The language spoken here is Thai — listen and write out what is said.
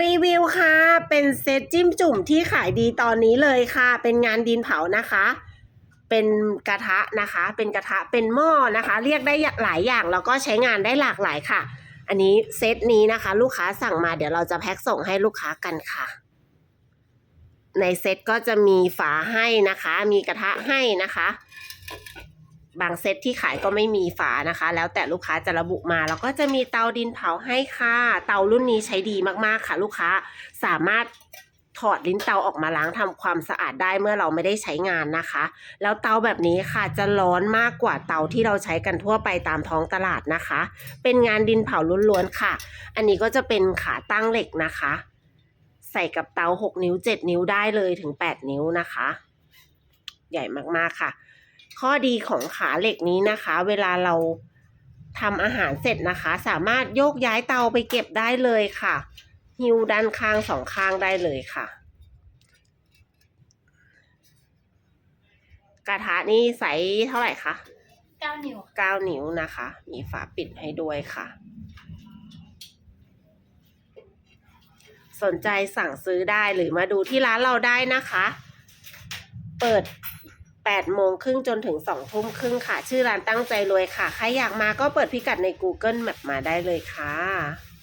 รีวิวค่ะ เป็นเซตจิ้มจุ่มที่ขายดีตอนนี้เลยค่ะ เป็นงานดินเผานะคะ เป็นกระทะนะคะ เป็นกระทะ เป็นหม้อนะคะ เรียกได้หลายอย่างแล้วก็ใช้งานได้หลากหลายค่ะ อันนี้เซตนี้นะคะ ลูกค้าสั่งมาเดี๋ยวเราจะแพ็คส่งให้ลูกค้ากันค่ะ ในเซตก็จะมีฝาให้นะคะ มีกระทะให้นะคะ บางเซตที่ขายก็ไม่มีฝานะคะ แล้วแต่ลูกค้าจะระบุมา แล้วก็จะมีเตาดินเผาให้ค่ะ เตารุ่นนี้ใช้ดีมากๆค่ะ ลูกค้าสามารถถอดลิ้นเตาออกมาล้างทำความสะอาดได้เมื่อเราไม่ได้ใช้งานนะคะ แล้วเตาแบบนี้ค่ะจะร้อนมากกว่าเตาที่เราใช้กันทั่วไปตามท้องตลาดนะคะ เป็นงานดินเผาล้วนๆค่ะ อันนี้ก็จะเป็นขาตั้งเหล็กนะคะ ใส่กับเตา 6 นิ้ว 7 นิ้วได้เลยถึง 8 นิ้วนะคะ ใหญ่มากๆค่ะ ข้อดีของขาเหล็กนี้นะคะ เวลาเราทำอาหารเสร็จนะคะ สามารถโยกย้ายเตาไปเก็บได้เลยค่ะหิวด้านข้างสองข้างได้เลยค่ะ กระทะนี่ใสเท่าไหร่คะเก้านิ้ว9นิ้วนะคะ มีฝาปิดให้ด้วยค่ะ สนใจสั่งซื้อได้หรือมาดูที่ร้านเราได้นะคะ เปิด 8 โมงครึ่งจนถึง 2 ทุ่มครึ่งค่ะ ชื่อร้านตั้งใจรวยค่ะ ใครอยากมาก็เปิดพิกัดใน Google Map มาได้เลยค่ะ